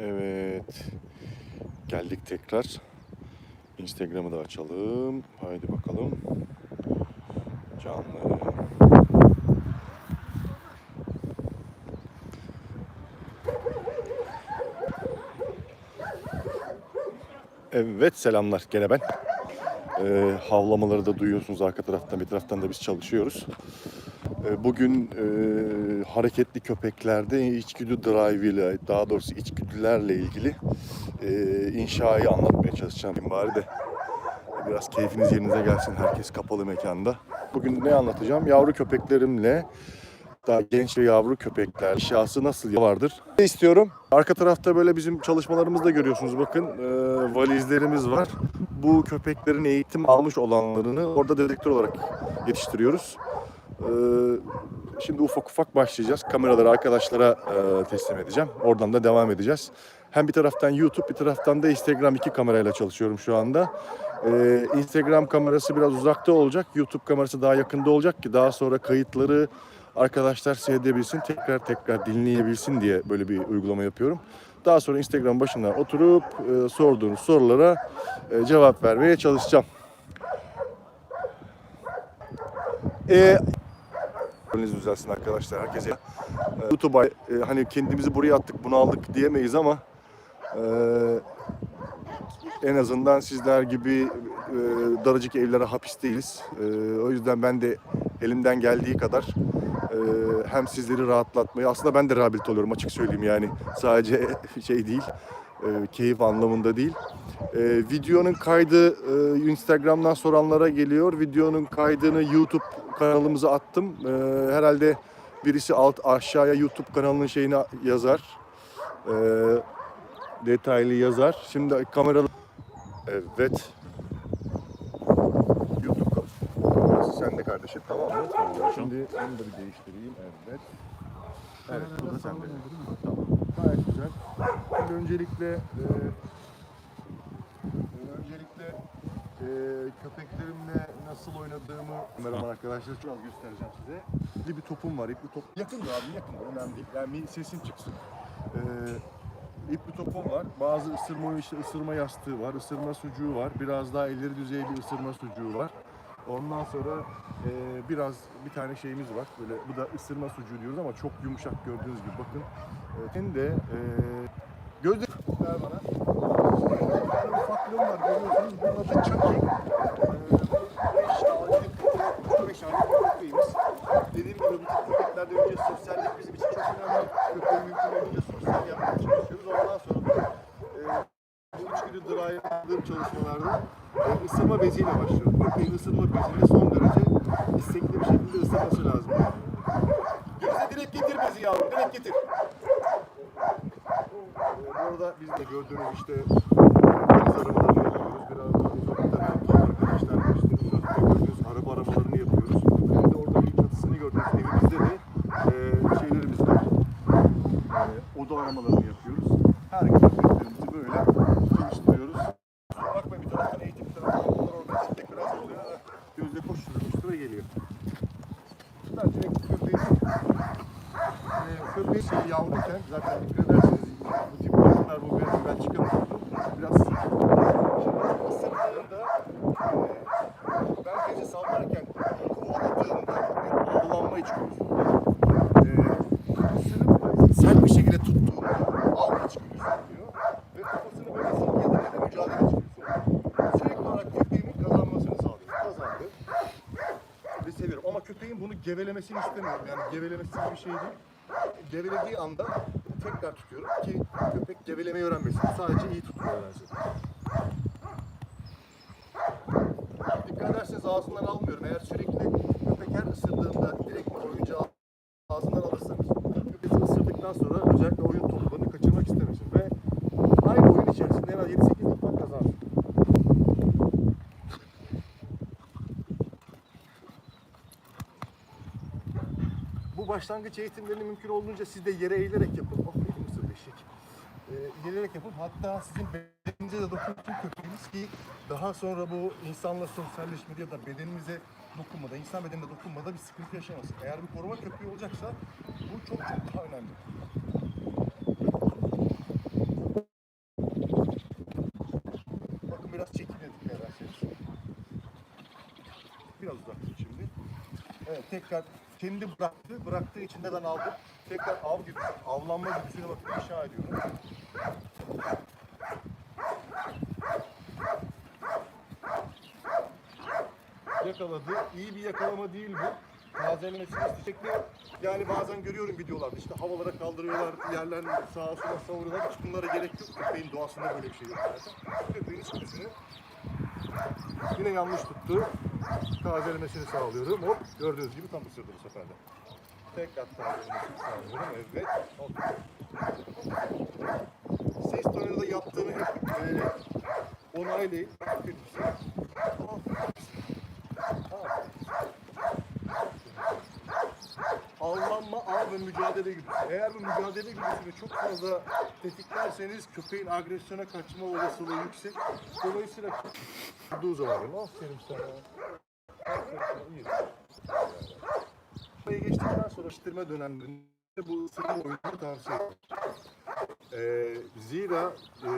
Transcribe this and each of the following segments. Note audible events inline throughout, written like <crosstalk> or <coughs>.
Evet. Geldik tekrar. Instagram'ı da açalım. Haydi bakalım. Canlı. Evet selamlar gene ben. Ee, havlamaları da duyuyorsunuz arka taraftan bir taraftan da biz çalışıyoruz. Ee, Bugün e, hareketli köpeklerde içgüdü drive ile daha doğrusu içgüdülerle ilgili e, inşayı anlatmaya çalışacağım bari de biraz keyfiniz yerinize gelsin herkes kapalı mekanda. Bugün ne anlatacağım? Yavru köpeklerimle daha genç ve yavru köpekler inşası nasıl vardır? Ne istiyorum? Arka tarafta böyle bizim çalışmalarımızda görüyorsunuz bakın e, valizlerimiz var. Bu köpeklerin eğitim almış olanlarını orada dedektör olarak yetiştiriyoruz. Ee, Şimdi ufak ufak başlayacağız. Kameraları arkadaşlara e, teslim edeceğim. Oradan da devam edeceğiz. Hem bir taraftan YouTube bir taraftan da Instagram iki kamerayla çalışıyorum şu anda. Ee, Instagram kamerası biraz uzakta olacak. YouTube kamerası daha yakında olacak ki daha sonra kayıtları arkadaşlar seyredebilsin, tekrar tekrar dinleyebilsin diye böyle bir uygulama yapıyorum. Daha sonra Instagram başından oturup e, sorduğunuz sorulara e, cevap vermeye çalışacağım. E, Önünüz düzelsin arkadaşlar herkese. YouTube'a e, hani kendimizi buraya attık bunu aldık diyemeyiz ama e, en azından sizler gibi e, daracık evlere hapis değiliz. E, o yüzden ben de elimden geldiği kadar e, hem sizleri rahatlatmayı aslında ben de rehabilite oluyorum açık söyleyeyim yani sadece <laughs> şey değil e, keyif anlamında değil. E, videonun kaydı e, Instagram'dan soranlara geliyor. Videonun kaydını YouTube kanalımıza attım. E, herhalde birisi alt aşağıya YouTube kanalının şeyini yazar. E, detaylı yazar. Şimdi kamera Evet. YouTube kamerası sende kardeşim tamam mı? Şimdi onu da bir değiştireyim. Evet. Evet, bu da sende. Tamam. Gayet güzel. Şimdi öncelikle e, öncelikle e, köpeklerimle nasıl oynadığımı merhaba arkadaşlar çok az göstereceğim size. Bir, bir topum var, ipli top. Yakın abi yakın, önemli değil. Yani sesim çıksın. E, ipli topum var. Bazı ısırma işte ısırma yastığı var, ısırma sucuğu var. Biraz daha ileri düzey bir ısırma sucuğu var. Ondan sonra e, biraz bir tane şeyimiz var. Böyle bu da ısırma sucuğu diyoruz ama çok yumuşak gördüğünüz gibi bakın. E, hem de e, gözle ver bana. Tane ufaklığım var görüyorsunuz. Adı Chucky. E, 5 aylık köpeğimiz. Önce sosyallik bizim için çok önemli. Köpeği mümkün sosyal yapmaya çalışıyoruz. Ondan sonra da e, bu içgüdü drive yaptığım çalışmalarda e, ısırma beziyle başlıyoruz. Köpeğin ısırma bezinde son derece istekli bir şekilde ısırması lazım. Gözde direkt getir bezi yavrum, direkt getir. Ee, de gördüğünüz işte aramalarını yapıyoruz. Biraz uzakta belki arkadaşlar işte uzakta gördüğünüz araba aramalarını yapıyoruz. De orada bir çatısını gördüğünüz evimizde de e, şeylerimiz. E, oda aramalarını yapıyoruz. Her böyle geliştiriyoruz. Bakma bir taraftan eğitim bir orada istek biraz oluyor. Gözde koşturuyor, koşturuyor geliyor. Ben direkt köpeği e, köpeği şey yavruyken zaten dikkat ederseniz bu tip hayvanlar bu ben çıkamıyorum. Biraz ısırdığında e, ben gece sallarken kovaladığımda avlanma içgüdüsü. E, ısırıp sert bir şekilde tuttuğunda av içgüdüsü oluyor. Ve kafasını böyle silkeye de mücadele içgüdüsü oluyor. Sürekli olarak köpeğimin kazanmasını sağlıyor. Kazandı ve seviyorum. Ama köpeğin bunu gevelemesini istemiyorum. Yani gevelemesi bir şey değil. Gevelediği anda tekrar tutuyorum ki gevelemeyi öğrenmesin. Sadece iyi tutmayı öğrensin. Dikkat ederseniz ağzından almıyorum. Eğer sürekli köpek her ısırdığında direkt oyuncağı ağzından alırsanız köpek ısırdıktan sonra özellikle oyun toplarını kaçırmak istemesin. Ve aynı oyun içerisinde en az 7-8 defa kazansın. Bu başlangıç eğitimlerini mümkün olduğunca siz de yere eğilerek yapın gelerek yapın. Hatta sizin bedeninize de dokunsun köpeğiniz ki daha sonra bu insanla sosyalleşmede ya da bedeninize dokunmada, insan bedenine dokunmada bir sıkıntı yaşamasın. Eğer bir koruma köpeği olacaksa bu çok çok daha önemli. Bakın biraz çekinledik beraber Biraz uzaktım şimdi. Evet tekrar kendi bıraktı. Bıraktığı için neden aldım. Tekrar av gibi, avlanma gibisine bakıp inşa ediyorum. Yakaladı. İyi bir yakalama değil bu. Malzemesini isteyecekti. Yani bazen görüyorum videolarda işte havalara kaldırıyorlar, yerlerini sağa sola savuruyorlar. Hiç bunlara gerek yok. Köpeğin doğasında böyle bir şey yok zaten. Köpeğin içgüdüsünü yine yanlış tuttu. Tazelemesini sağlıyorum. Hop gördüğünüz gibi tam ısırdı bu sefer de. Tekrar tazelemesini sağlıyorum. Evet. Hop. Ses tonuyla yaptığını hep e, onaylayın. Aferin size. Avlanma, av ve mücadele güdüsü. Eğer bu mücadele güdüsünü çok fazla tetiklerseniz köpeğin agresyona kaçma olasılığı yüksek. Dolayısıyla durduğu zaman aferin sana. Aferin sana. iyi. Geçtikten sonra pişirme dönemlerinde bu ısırma oyununu tavsiye ederim. Ee, zira e,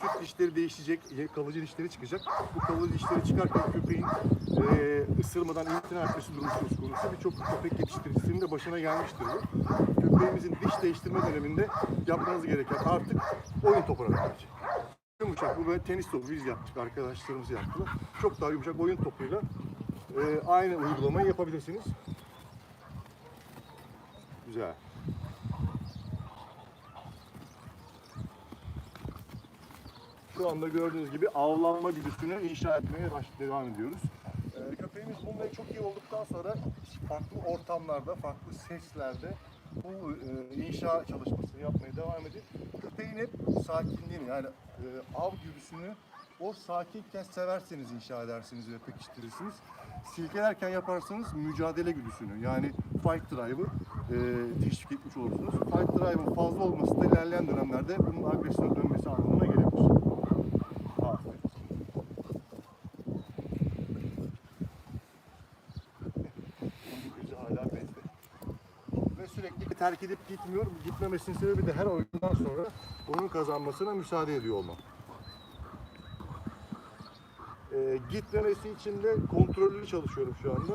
süt dişleri değişecek, ye- kalıcı dişleri çıkacak. Bu kalıcı dişleri çıkarken köpeğin e, ısırmadan imtina etmesi durumu söz konusu. Birçok köpek yetiştiricisinin de başına gelmiştir bu. Köpeğimizin diş değiştirme döneminde yapmanız gereken artık oyun topu öğrenmek. Yumuşak, bu böyle tenis topu biz yaptık, arkadaşlarımız yaptılar. Çok daha yumuşak oyun topuyla e, aynı uygulamayı yapabilirsiniz. Güzel. Şu anda gördüğünüz gibi avlanma güdüsünü inşa etmeye devam ediyoruz. Ee, köpeğimiz bununla çok iyi olduktan sonra farklı ortamlarda, farklı seslerde bu e, inşa çalışmasını yapmaya devam edip köpeğin hep sakinliğini yani e, av güdüsünü o sakinken severseniz inşa edersiniz ve pekiştirirsiniz. Silkelerken yaparsanız mücadele güdüsünü yani fight drive'ı e, teşvik etmiş olursunuz. Fight drive'ın fazla olması da ilerleyen dönemlerde bunun agresyona dönmesi anlamına gelebilir. Aferin. Kuzu hala bezde. Ve sürekli terk edip gitmiyor. Gitmemesinin sebebi de her oyundan sonra onun kazanmasına müsaade ediyor olmam. Ee, gitmemesi için de kontrollü çalışıyorum şu anda.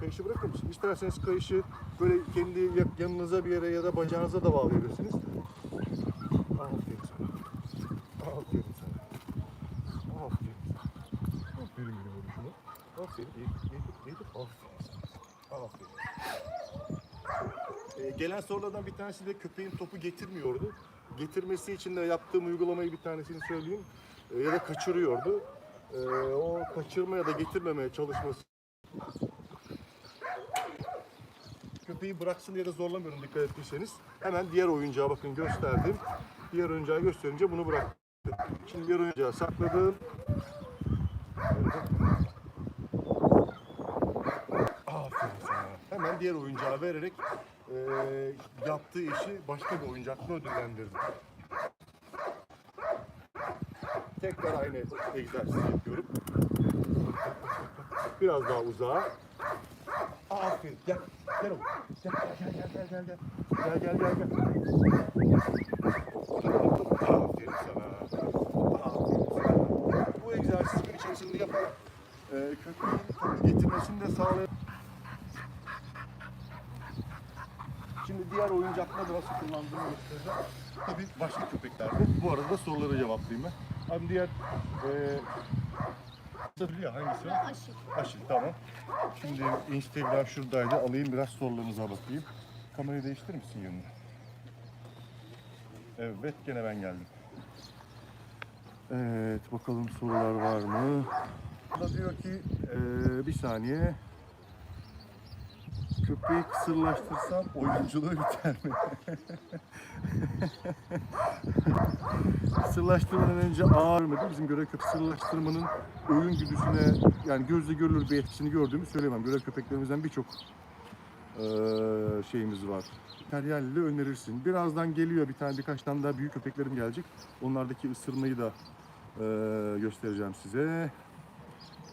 Kayışı bırakır mısın? İsterseniz kayışı böyle kendi ya- yanınıza bir yere ya da bacağınıza da bağlayabilirsiniz. Aferin sana. Aferin sana. Aferin sana. Aferin benim oluşuma. Aferin. Yedik, yedik, yedik. Aferin sana. Aferin. Ee, gelen sorulardan bir tanesi de köpeğin topu getirmiyordu. Getirmesi için de yaptığım uygulamayı bir tanesini söyleyeyim. Ee, ya da kaçırıyordu. Ee, o kaçırma ya da getirmemeye çalışması köpeği bıraksın diye de zorlamıyorum dikkat ettiyseniz. Hemen diğer oyuncağa bakın gösterdim. Diğer oyuncağı gösterince bunu bıraktı. Şimdi diğer oyuncağı sakladım. Aferin sana. Hemen diğer oyuncağı vererek eee, yaptığı işi başka bir oyuncakla ödüllendirdim. Tekrar aynı egzersizi yapıyorum. Biraz daha uzağa. Aferin. Gel. Gel oğlum. Gel gel gel gel gel gel. Gel gel gel gel. Aferin sana. Aferin sana. Bu egzersizi gün içerisinde yaparak e, topu getirmesini de sağlayabilir. Şimdi diğer oyuncakla da nasıl kullandığımı göstereceğim. Tabii başka köpeklerde. Bu arada soruları cevaplayayım ben. Abi diğer e, Biliyor hangisi? Aşık. Aşil tamam. Şimdi Instagram şuradaydı. Alayım biraz sorularınıza bakayım. Kamerayı değiştirir misin yönünü? Evet gene ben geldim. Evet bakalım sorular var mı? Burada diyor ki eee, bir saniye. Köpeği kısırlaştırsam oyunculuğu biter mi? Kısırlaştırmadan önce ağır mıydı? Bizim görev köpek kısırlaştırmanın oyun güdüsüne yani gözle görülür bir etkisini gördüğümü söyleyemem. Görev köpeklerimizden birçok şeyimiz var. Materyalli önerirsin. Birazdan geliyor bir tane birkaç tane daha büyük köpeklerim gelecek. Onlardaki ısırmayı da göstereceğim size.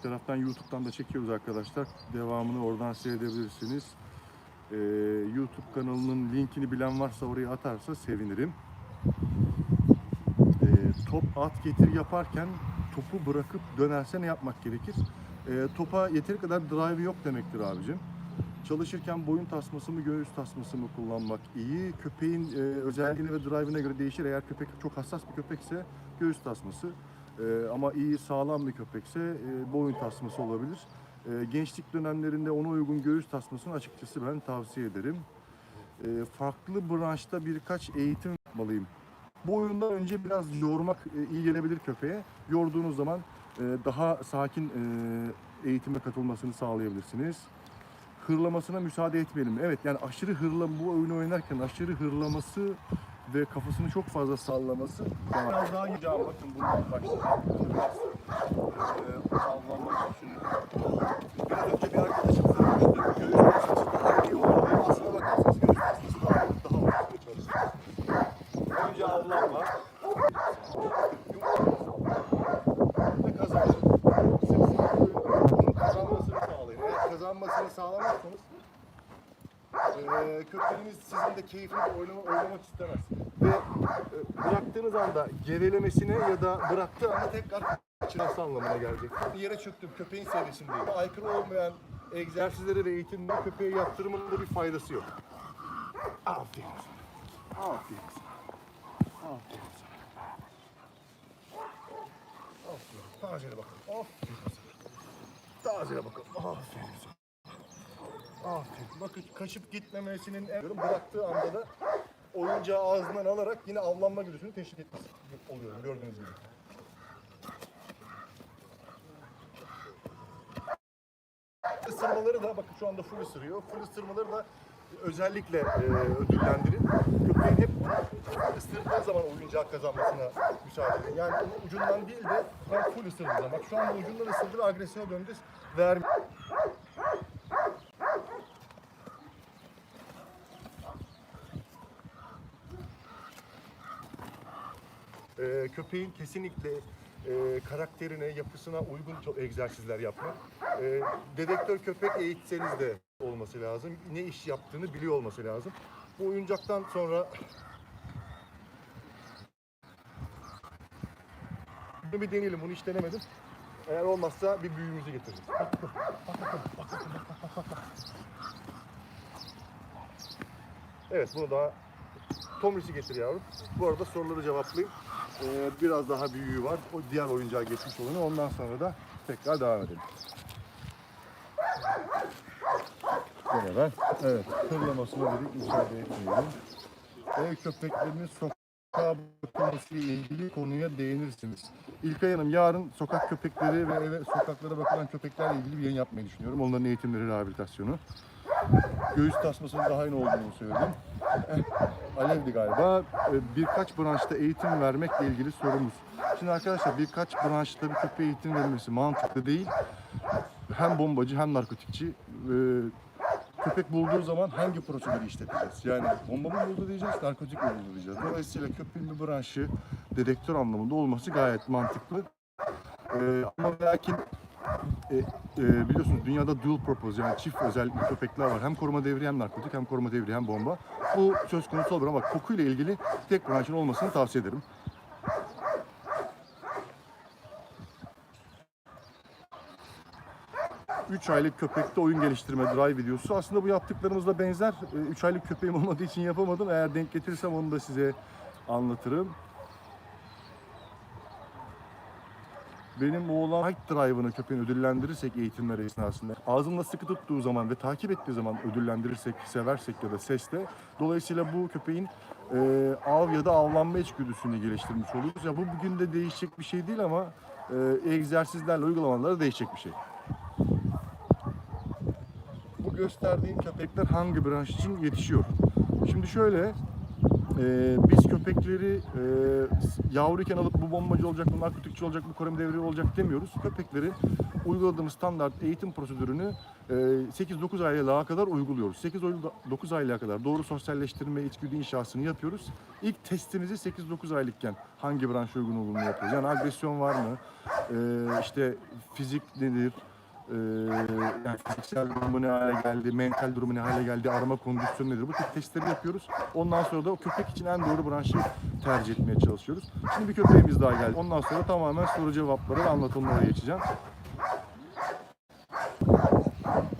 Taraftan YouTube'dan da çekiyoruz arkadaşlar. Devamını oradan seyredebilirsiniz. Eee, YouTube kanalının linkini bilen varsa oraya atarsa sevinirim. Eee, top at getir yaparken topu bırakıp dönerse ne yapmak gerekir? Eee, topa yeteri kadar drive yok demektir abicim. Çalışırken boyun tasması mı, göğüs tasması mı kullanmak iyi? Köpeğin e, özelliğine ve drive'ına göre değişir. Eğer köpek çok hassas bir köpekse göğüs tasması. E, ama iyi, sağlam bir köpekse e, boyun tasması olabilir. E, gençlik dönemlerinde ona uygun göğüs tasmasını açıkçası ben tavsiye ederim. E, farklı branşta birkaç eğitim yapmalıyım. Bu oyundan önce biraz yormak e, iyi gelebilir köpeğe. Yorduğunuz zaman e, daha sakin e, eğitime katılmasını sağlayabilirsiniz. Hırlamasına müsaade etmeyelim. Evet yani aşırı hırla bu oyunu oynarken aşırı hırlaması ve kafasını çok fazla sallaması biraz daha gideceğim. Bakın buradan başladı. Ee, sallanmak için. Biraz önce bir arkadaşımız aramıştı. Göğüs tasması daha iyi olur. Aslına bakarsanız göğüs tasması daha, daha mantıklı çalışır. Önce avlanma. Ve kazanma. Bunun kazanmasını sağlayın. Eğer kazanmasını sağlamazsanız eee köpeğiniz sizin de keyfini oynamak istemez. Ve e, bıraktığınız anda gevelemesine ya da bıraktığı anda tekrar kaçırması anlamına gelecek. Yere çöktüm köpeğin seviyesindeyim. Aykırı olmayan egzersizleri ve eğitimde köpeğe yaptırmanın da bir faydası yok. Aferin sana. Aferin sana. Aferin sana. Aferin. Tacele bakalım. Aferin sana. Tacele bakalım. Aferin sana. Aferin. Bakın kaçıp gitmemesinin en bıraktığı anda da oyuncağı ağzından alarak yine avlanma güdüsünü teşvik etmesi oluyor gördüğünüz gibi. Isırmaları da bakın şu anda full ısırıyor. Full ısırmaları da özellikle e, ödüllendirin. Köpeğin hep ısırdığı zaman oyuncağı kazanmasına müsaade edin. Yani onun ucundan değil de ben full ısırdığı zaman. Bak şu anda ucundan ısırdı ve agresyona döndü. Vermiyor. Ee, köpeğin kesinlikle e, karakterine, yapısına uygun çok egzersizler yapmak. Ee, dedektör köpek eğitseniz de olması lazım. Ne iş yaptığını biliyor olması lazım. Bu oyuncaktan sonra bunu bir deneyelim. Bunu hiç denemedim. Eğer olmazsa bir büyüğümüzü getiririz. Evet bunu daha Tomris'i getir yavrum. Bu arada soruları cevaplayayım. Ee, biraz daha büyüğü var. O diğer oyuncağa geçmiş olanı. Ondan sonra da tekrar devam edelim. Ben. Evet. Hırlamasına dedik müsaade etmeyelim. Ev köpeklerinin sokağa bakılması ile ilgili konuya değinirsiniz. İlkay Hanım yarın sokak köpekleri ve eve sokaklara bakılan köpeklerle ilgili bir yayın yapmayı düşünüyorum. Onların eğitimleri, rehabilitasyonu. Göğüs tasmasının daha iyi olduğunu söyledim. Alevdi galiba. Ee, Birkaç branşta eğitim vermekle ilgili sorumuz. Şimdi arkadaşlar birkaç branşta bir köpeğe eğitim verilmesi mantıklı değil. Hem bombacı hem narkotikçi. Ee, Köpek bulduğu zaman hangi prosedürü işleteceğiz? Yani bomba mı buldu diyeceğiz, narkotik mi buldu diyeceğiz. Dolayısıyla köpeğin bir branşı dedektör anlamında olması gayet mantıklı. Ee, ama lakin e, e, biliyorsunuz dünyada dual purpose yani çift özellikli köpekler var. Hem koruma devri hem narkotik hem koruma devri hem bomba. Bu söz konusu olur ama kokuyla ilgili tek branşın olmasını tavsiye ederim. Üç aylık köpekte oyun geliştirme drive videosu. Aslında bu yaptıklarımızla benzer. 3 aylık köpeğim olmadığı için yapamadım. Eğer denk getirirsem onu da size anlatırım. Benim oğlan height drive'ını köpeğin ödüllendirirsek eğitimler esnasında ağzımla sıkı tuttuğu zaman ve takip ettiği zaman ödüllendirirsek, seversek ya da sesle dolayısıyla bu köpeğin e, av ya da avlanma içgüdüsünü geliştirmiş oluyoruz. Ya bu bugün de değişecek bir şey değil ama e, egzersizlerle, uygulamalarla değişecek bir şey. Bu gösterdiğim köpekler hangi branş için yetişiyor? Şimdi şöyle, ee, biz köpekleri e, yavruyken alıp bu bombacı olacak, bu narkotikçi olacak, bu koruma devri olacak demiyoruz. Köpekleri uyguladığımız standart eğitim prosedürünü e, 8-9 aylığa kadar uyguluyoruz. 8-9 aylığa kadar doğru sosyalleştirme, içgüdü inşasını yapıyoruz. İlk testimizi 8-9 aylıkken hangi branş uygun olduğunu yapıyoruz. Yani agresyon var mı, e, işte fizik nedir, ee, yani fiziksel durumu ne hale geldi, mental durumu ne hale geldi, arama kondisyonu nedir? Bu tip testleri yapıyoruz. Ondan sonra da o köpek için en doğru branşı tercih etmeye çalışıyoruz. Şimdi bir köpeğimiz daha geldi. Ondan sonra tamamen soru cevapları ve anlatımlara geçeceğim.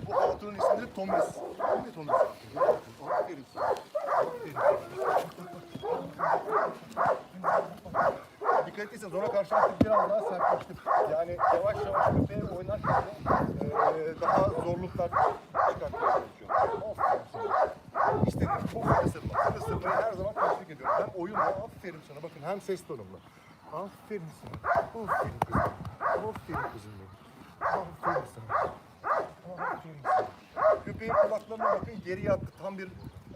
Bu hatunun ismi adı Thomas. Ne sana. Dikkat ettiyseniz ona karşı artık biraz daha sertleştim. Yani yavaş yavaş köpeğe oynarken de zorluklar çıkartmaya çalışıyorum. Aferin sana. İşte çok ısırma. Sen her zaman teşvik ediyorum. Hem oyunla aferin sana. Bakın hem ses tonumla. Aferin sana. Aferin kızım. Aferin kızım benim. Aferin sana. Aferin sana. Köpeğin kulaklarına bakın geriye attı. Tam bir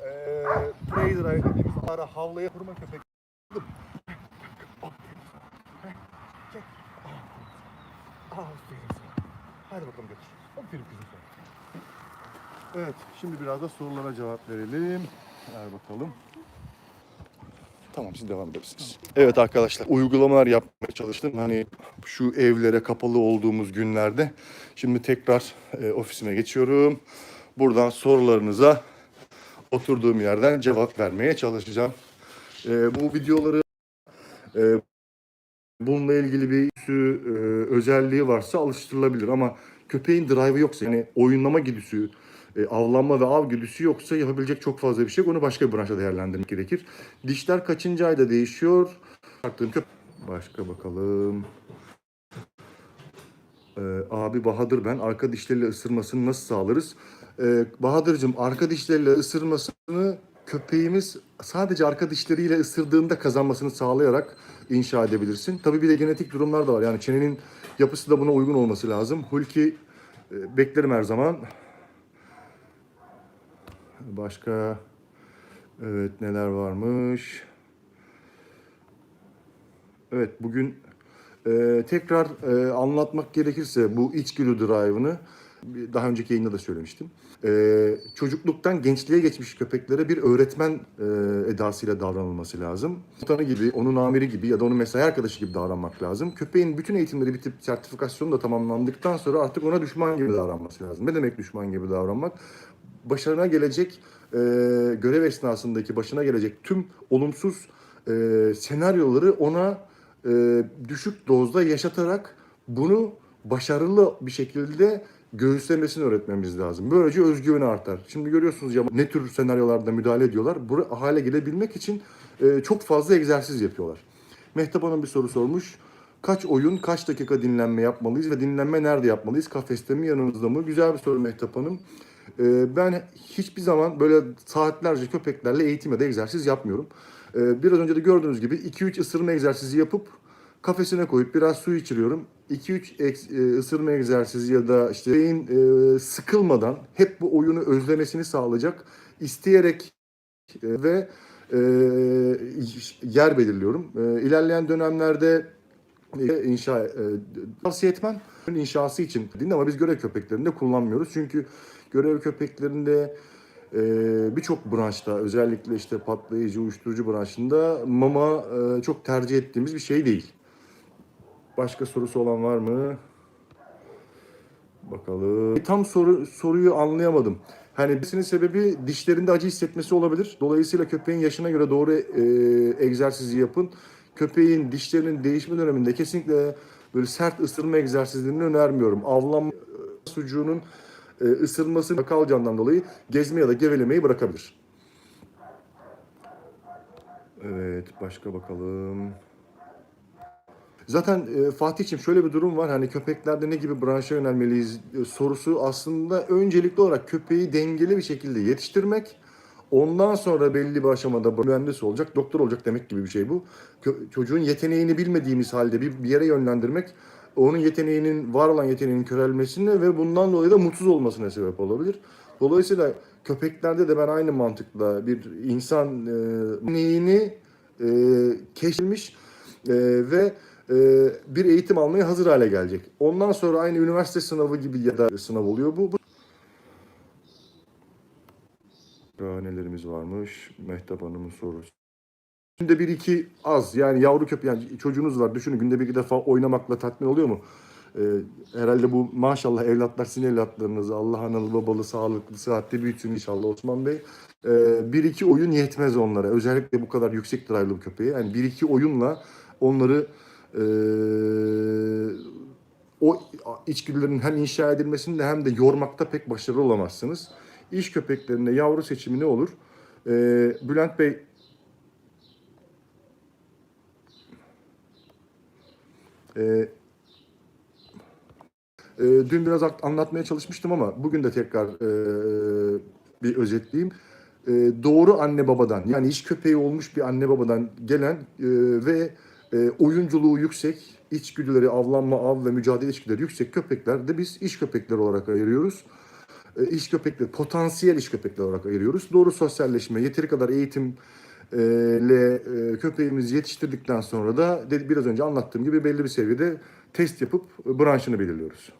eee play drive dediğimiz ara havlaya vurma köpek. Çek. Aferin sana. Hadi bakalım götür. Aferin kızım sana. Evet, şimdi biraz da sorulara cevap verelim. Ver bakalım. Tamam, siz devam edebilirsiniz. Evet arkadaşlar, uygulamalar yapmaya çalıştım. Hani şu evlere kapalı olduğumuz günlerde. Şimdi tekrar e, ofisime geçiyorum. Buradan sorularınıza oturduğum yerden cevap vermeye çalışacağım. E, bu videoları e, bununla ilgili bir sürü e, özelliği varsa alıştırılabilir ama köpeğin drive'ı yoksa yani oyunlama güdüsü, e, avlanma ve av güdüsü yoksa yapabilecek çok fazla bir şey yok. Onu başka bir branşta değerlendirmek gerekir. Dişler kaçıncı ayda değişiyor? Başka bakalım. Ee, abi Bahadır ben. Arka dişleriyle ısırmasını nasıl sağlarız? Ee, Bahadır'cığım arka dişleriyle ısırmasını köpeğimiz sadece arka dişleriyle ısırdığında kazanmasını sağlayarak inşa edebilirsin. Tabii bir de genetik durumlar da var. Yani çenenin yapısı da buna uygun olması lazım. Hulki e, beklerim her zaman. Başka evet neler varmış? Evet bugün e, tekrar e, anlatmak gerekirse bu içgüdü drive'ını daha önceki yayında da söylemiştim. E, çocukluktan gençliğe geçmiş köpeklere bir öğretmen e, edasıyla davranılması lazım. Tanı gibi, onun amiri gibi ya da onun mesai arkadaşı gibi davranmak lazım. Köpeğin bütün eğitimleri bitip sertifikasyonu da tamamlandıktan sonra artık ona düşman gibi davranması lazım. Ne demek düşman gibi davranmak? Başarına gelecek, e, görev esnasındaki başına gelecek tüm olumsuz e, senaryoları ona e, düşük dozda yaşatarak bunu başarılı bir şekilde göğüslemesini öğretmemiz lazım. Böylece özgüveni artar. Şimdi görüyorsunuz ya ne tür senaryolarda müdahale ediyorlar. Bu hale gelebilmek için e, çok fazla egzersiz yapıyorlar. Mehtap Hanım bir soru sormuş. Kaç oyun, kaç dakika dinlenme yapmalıyız ve dinlenme nerede yapmalıyız? Kafeste mi, yanınızda mı? Güzel bir soru Mehtap Hanım. Ee, ben hiçbir zaman böyle saatlerce köpeklerle eğitim ya da egzersiz yapmıyorum. Ee, biraz önce de gördüğünüz gibi 2-3 ısırma egzersizi yapıp kafesine koyup biraz su içiriyorum. 2-3 eks- e, ısırma egzersizi ya da işte beyin e, sıkılmadan hep bu oyunu özlemesini sağlayacak isteyerek e, ve e, yer belirliyorum. E, ilerleyen dönemlerde e, inşa e, tavsiye etmem. inşası için değil ama biz görev köpeklerinde kullanmıyoruz. Çünkü görev köpeklerinde e, birçok branşta özellikle işte patlayıcı uyuşturucu branşında mama e, çok tercih ettiğimiz bir şey değil. Başka sorusu olan var mı? Bakalım. Tam soru soruyu anlayamadım. Hani birisinin sebebi dişlerinde acı hissetmesi olabilir. Dolayısıyla köpeğin yaşına göre doğru e, egzersizi yapın. Köpeğin dişlerinin değişme döneminde kesinlikle böyle sert ısırma egzersizlerini önermiyorum. Avlanma e, sucuğunun e, ısırılmasını kalacağından dolayı gezme ya da gevelemeyi bırakabilir. Evet, başka bakalım. Zaten e, Fatih'ciğim şöyle bir durum var. Hani köpeklerde ne gibi branşa yönelmeliyiz e, sorusu aslında öncelikli olarak köpeği dengeli bir şekilde yetiştirmek. Ondan sonra belli bir aşamada mühendis olacak, doktor olacak demek gibi bir şey bu. Çocuğun yeteneğini bilmediğimiz halde bir, bir yere yönlendirmek onun yeteneğinin, var olan yeteneğinin körelmesine ve bundan dolayı da mutsuz olmasına sebep olabilir. Dolayısıyla köpeklerde de ben aynı mantıkla bir insan e, yeteneğini e, keşfetmiş e, ve e, bir eğitim almaya hazır hale gelecek. Ondan sonra aynı üniversite sınavı gibi ya da sınav oluyor bu. bu. Varmış? Mehtap Hanım'ın sorusu. Günde bir iki az yani yavru köpek yani çocuğunuz var düşünün günde bir iki defa oynamakla tatmin oluyor mu? Ee, herhalde bu maşallah evlatlar sizin evlatlarınız Allah analı babalı sağlıklı sıhhatli büyütsün inşallah Osman Bey. Ee, bir iki oyun yetmez onlara özellikle bu kadar yüksek drive'lı bir köpeğe yani bir iki oyunla onları ee, o içgüdülerin hem inşa edilmesinde hem de yormakta pek başarılı olamazsınız. iş köpeklerinde yavru seçimi ne olur? Ee, Bülent Bey Ee, e, dün biraz anlatmaya çalışmıştım ama bugün de tekrar e, bir özetleyeyim. E, doğru anne babadan yani iş köpeği olmuş bir anne babadan gelen e, ve e, oyunculuğu yüksek, içgüdüleri, avlanma, av ve mücadele içgüdüleri yüksek köpekler de biz iş köpekleri olarak ayırıyoruz. E, iş köpekleri, potansiyel iş köpekleri olarak ayırıyoruz. Doğru sosyalleşme, yeteri kadar eğitim ile e, köpeğimizi yetiştirdikten sonra da biraz önce anlattığım gibi belli bir seviyede test yapıp e, branşını belirliyoruz.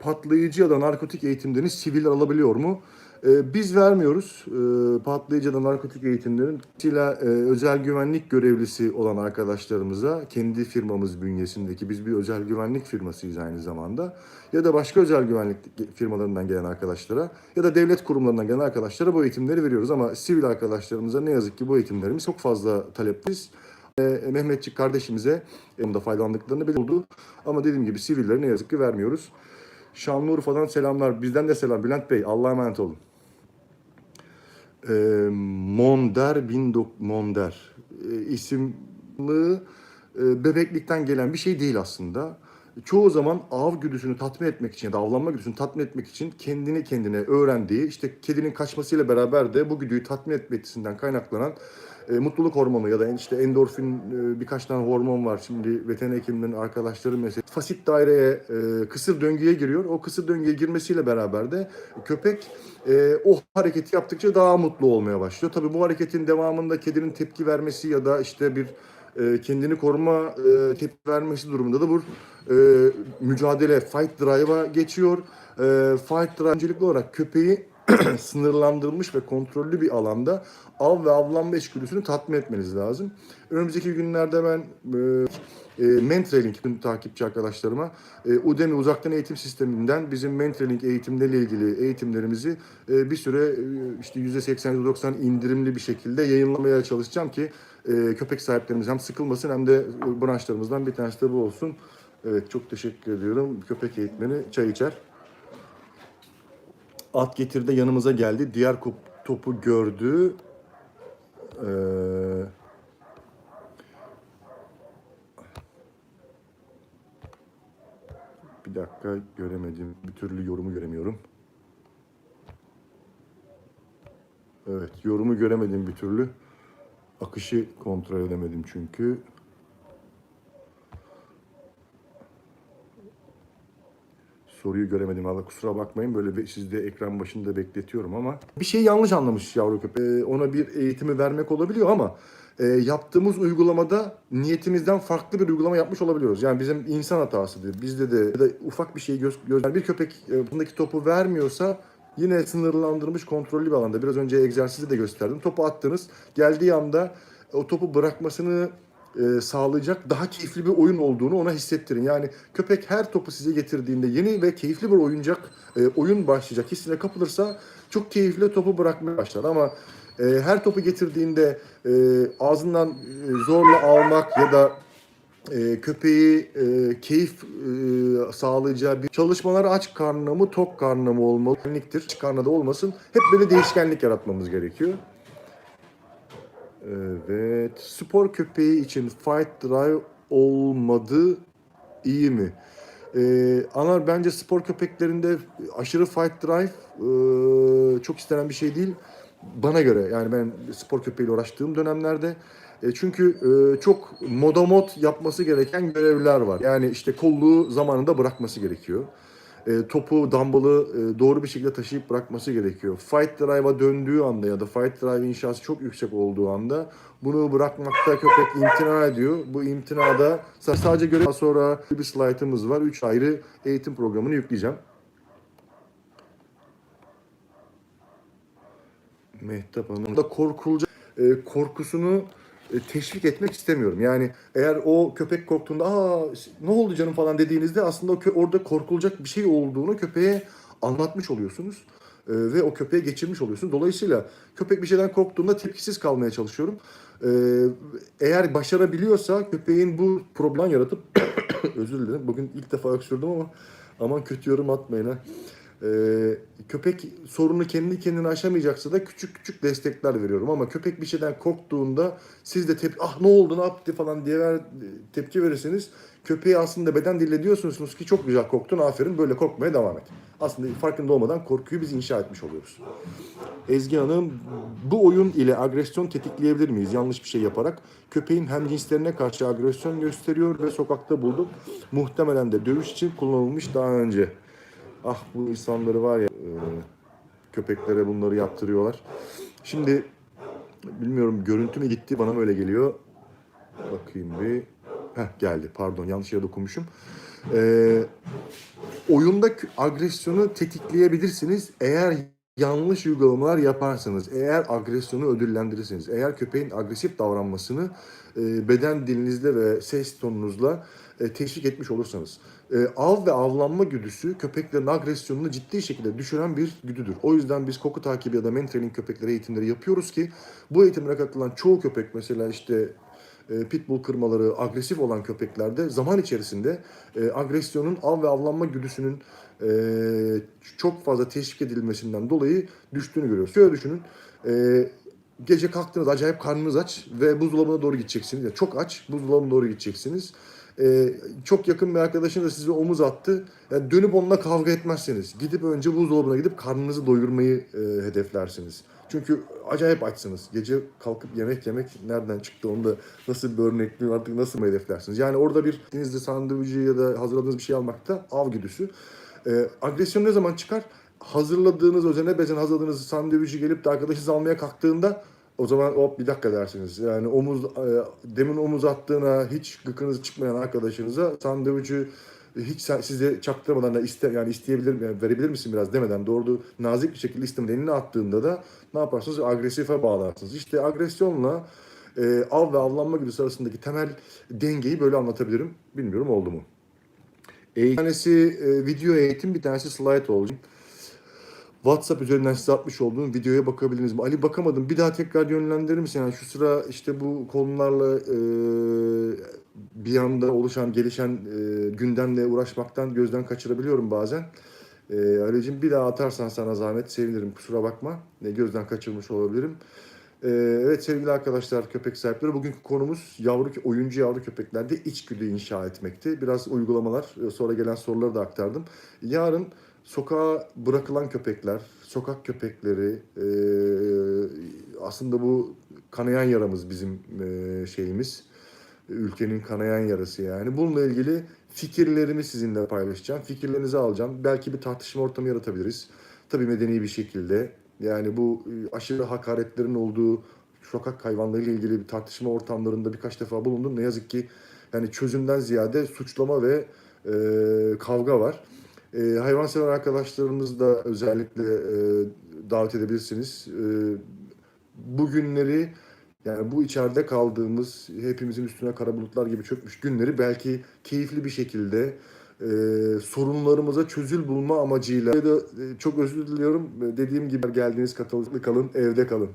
Patlayıcı ya da narkotik eğitimlerini siviller alabiliyor mu? E, biz vermiyoruz e, patlayıcı ya da narkotik eğitimlerin. Mesela e, özel güvenlik görevlisi olan arkadaşlarımıza kendi firmamız bünyesindeki biz bir özel güvenlik firmasıyız aynı zamanda ya da başka özel güvenlik firmalarından gelen arkadaşlara ya da devlet kurumlarından gelen arkadaşlara bu eğitimleri veriyoruz ama sivil arkadaşlarımıza ne yazık ki bu eğitimlerimiz çok fazla talepliz. E, Mehmetçik kardeşimize e, da faydalandıklarını belirtildi. Ama dediğim gibi sivilleri ne yazık ki vermiyoruz. Şanlıurfa'dan selamlar. Bizden de selam. Bülent Bey Allah'a emanet olun. E, Monder Bindok Monder e, isimli e, bebeklikten gelen bir şey değil aslında. Çoğu zaman av güdüsünü tatmin etmek için ya da avlanma güdüsünü tatmin etmek için kendini kendine öğrendiği işte kedinin kaçmasıyla beraber de bu güdüyü tatmin etmesinden kaynaklanan e, mutluluk hormonu ya da işte endorfin e, birkaç tane hormon var. Şimdi veteriner hekimlerin arkadaşları mesela fasit daireye e, kısır döngüye giriyor. O kısır döngüye girmesiyle beraber de köpek e, o hareketi yaptıkça daha mutlu olmaya başlıyor. Tabii bu hareketin devamında kedinin tepki vermesi ya da işte bir e, kendini koruma e, tepki vermesi durumunda da bu e, mücadele fight drive'a geçiyor. E, fight drive öncelikli olarak köpeği <clears throat> <clears throat> sınırlandırılmış ve kontrollü bir alanda av ve avlanma içgüdüsünü tatmin etmeniz lazım. Önümüzdeki günlerde ben e, e, Mentrailing bütün takipçi arkadaşlarıma e, Udemy uzaktan eğitim sisteminden bizim Mentrailing eğitimlerle ilgili eğitimlerimizi e, bir süre e, işte %80-%90 indirimli bir şekilde yayınlamaya çalışacağım ki e, köpek sahiplerimiz hem sıkılmasın hem de branşlarımızdan bir tanesi de bu olsun. Evet çok teşekkür ediyorum. Köpek eğitmeni çay içer. At getirde yanımıza geldi. Diğer kop- topu gördü. Ee, bir dakika göremedim. Bir türlü yorumu göremiyorum. Evet yorumu göremedim bir türlü. Akışı kontrol edemedim çünkü. Soruyu göremedim valla kusura bakmayın böyle sizi de ekran başında bekletiyorum ama bir şey yanlış anlamış yavru köpek. Ee, ona bir eğitimi vermek olabiliyor ama e, yaptığımız uygulamada niyetimizden farklı bir uygulama yapmış olabiliyoruz. Yani bizim insan hatasıdır. Bizde de da ufak bir şey göz, göz yani bir köpek e, bundaki topu vermiyorsa yine sınırlandırılmış kontrollü bir alanda biraz önce egzersizi de gösterdim. Topu attınız geldiği anda o topu bırakmasını e, sağlayacak daha keyifli bir oyun olduğunu ona hissettirin. Yani köpek her topu size getirdiğinde yeni ve keyifli bir oyuncak e, oyun başlayacak hissine kapılırsa çok keyifli topu bırakmaya başlar ama e, her topu getirdiğinde e, ağzından e, zorla almak ya da e, köpeği e, keyif e, sağlayacağı bir çalışmalar aç karnına mı tok karnına mı olmalı? Aç karnına da olmasın. Hep böyle değişkenlik yaratmamız gerekiyor. Evet. Spor köpeği için fight drive olmadı iyi mi? Ee, Anar bence spor köpeklerinde aşırı fight drive e, çok istenen bir şey değil. Bana göre yani ben spor köpeğiyle uğraştığım dönemlerde e, çünkü e, çok modomot yapması gereken görevler var. Yani işte kolluğu zamanında bırakması gerekiyor. E, topu, dumbbell'ı e, doğru bir şekilde taşıyıp bırakması gerekiyor. Fight drive'a döndüğü anda ya da fight drive inşası çok yüksek olduğu anda bunu bırakmakta köpek imtina ediyor. Bu imtinada sa- sadece Daha sonra bir slaytımız var. Üç ayrı eğitim programını yükleyeceğim. Mehtap Hanım da korkulacak e, korkusunu teşvik etmek istemiyorum. Yani eğer o köpek korktuğunda aa ne oldu canım falan dediğinizde aslında orada korkulacak bir şey olduğunu köpeğe anlatmış oluyorsunuz. E, ve o köpeğe geçirmiş oluyorsunuz. Dolayısıyla köpek bir şeyden korktuğunda tepkisiz kalmaya çalışıyorum. E, eğer başarabiliyorsa köpeğin bu problem yaratıp <coughs> özür dilerim bugün ilk defa öksürdüm ama aman kötü yorum atmayın ha. Ee, köpek sorunu kendi kendine aşamayacaksa da küçük küçük destekler veriyorum ama köpek bir şeyden korktuğunda siz de tep ah ne oldu ne yaptı falan diye ver, tepki verirseniz köpeği aslında beden dille diyorsunuz ki çok güzel korktun aferin böyle korkmaya devam et. Aslında farkında olmadan korkuyu biz inşa etmiş oluyoruz. Ezgi Hanım bu oyun ile agresyon tetikleyebilir miyiz yanlış bir şey yaparak? Köpeğin hem cinslerine karşı agresyon gösteriyor ve sokakta bulduk. Muhtemelen de dövüş için kullanılmış daha önce. Ah bu insanları var ya e, köpeklere bunları yaptırıyorlar. Şimdi bilmiyorum görüntü mü gitti bana öyle geliyor. Bakayım bir. Heh geldi pardon yanlış yere dokunmuşum. Ee, oyunda agresyonu tetikleyebilirsiniz eğer yanlış uygulamalar yaparsanız, eğer agresyonu ödüllendirirseniz, eğer köpeğin agresif davranmasını e, beden dilinizle ve ses tonunuzla e, teşvik etmiş olursanız. E, av ve avlanma güdüsü köpeklerin agresyonunu ciddi şekilde düşüren bir güdüdür. O yüzden biz koku takibi ya da mentrailing köpeklere eğitimleri yapıyoruz ki bu eğitimlere katılan çoğu köpek mesela işte e, pitbull kırmaları agresif olan köpeklerde zaman içerisinde e, agresyonun av ve avlanma güdüsünün e, çok fazla teşvik edilmesinden dolayı düştüğünü görüyoruz. Şöyle düşünün. e, gece kalktınız acayip karnınız aç ve buzdolabına doğru gideceksiniz. Yani çok aç buzdolabına doğru gideceksiniz. E, çok yakın bir arkadaşınız da size omuz attı. Yani dönüp onunla kavga etmezseniz gidip önce buzdolabına gidip karnınızı doyurmayı e, hedeflersiniz. Çünkü acayip açsınız. Gece kalkıp yemek yemek nereden çıktı onu da nasıl bir örnek mi artık nasıl mı hedeflersiniz? Yani orada bir denizde sandviçi ya da hazırladığınız bir şey almakta av güdüsü. Ee, agresyon ne zaman çıkar? Hazırladığınız, özene bezen hazırladığınız sandviçi gelip de arkadaşınız almaya kalktığında o zaman hop bir dakika dersiniz. Yani omuz e, demin omuz attığına hiç gıkınız çıkmayan arkadaşınıza sandviçi hiç size çaktırmadan da iste yani isteyebilir yani verebilir misin biraz demeden doğru nazik bir şekilde istemeden eline attığında da ne yaparsınız? Agresife bağlarsınız. İşte agresyonla e, av ve avlanma güdüsü arasındaki temel dengeyi böyle anlatabilirim. Bilmiyorum oldu mu? E, bir tanesi e, video eğitim, bir tanesi slide olacak. WhatsApp üzerinden size atmış olduğum videoya bakabilirsiniz. Ali bakamadım. Bir daha tekrar yönlendirir misin? Yani şu sıra işte bu konularla e, bir anda oluşan, gelişen e, gündemle uğraşmaktan gözden kaçırabiliyorum bazen. E, Ali'cim bir daha atarsan sana zahmet sevinirim. Kusura bakma. E, gözden kaçırmış olabilirim. E, evet sevgili arkadaşlar, köpek sahipleri. Bugünkü konumuz yavru oyuncu yavru köpeklerde içgüdü inşa etmekti. Biraz uygulamalar, e, sonra gelen soruları da aktardım. Yarın sokağa bırakılan köpekler, sokak köpekleri, e, aslında bu kanayan yaramız bizim e, şeyimiz. Ülkenin kanayan yarası yani. Bununla ilgili fikirlerimi sizinle paylaşacağım. Fikirlerinizi alacağım. Belki bir tartışma ortamı yaratabiliriz. Tabii medeni bir şekilde. Yani bu e, aşırı hakaretlerin olduğu sokak hayvanlarıyla ilgili bir tartışma ortamlarında birkaç defa bulundum. Ne yazık ki yani çözümden ziyade suçlama ve e, kavga var. E, hayvansever arkadaşlarımız da özellikle e, davet edebilirsiniz. E, bugünleri yani bu içeride kaldığımız hepimizin üstüne kara bulutlar gibi çökmüş günleri belki keyifli bir şekilde e, sorunlarımıza çözül bulma amacıyla. E, çok özür diliyorum. Dediğim gibi geldiğiniz katılıklı kalın, evde kalın.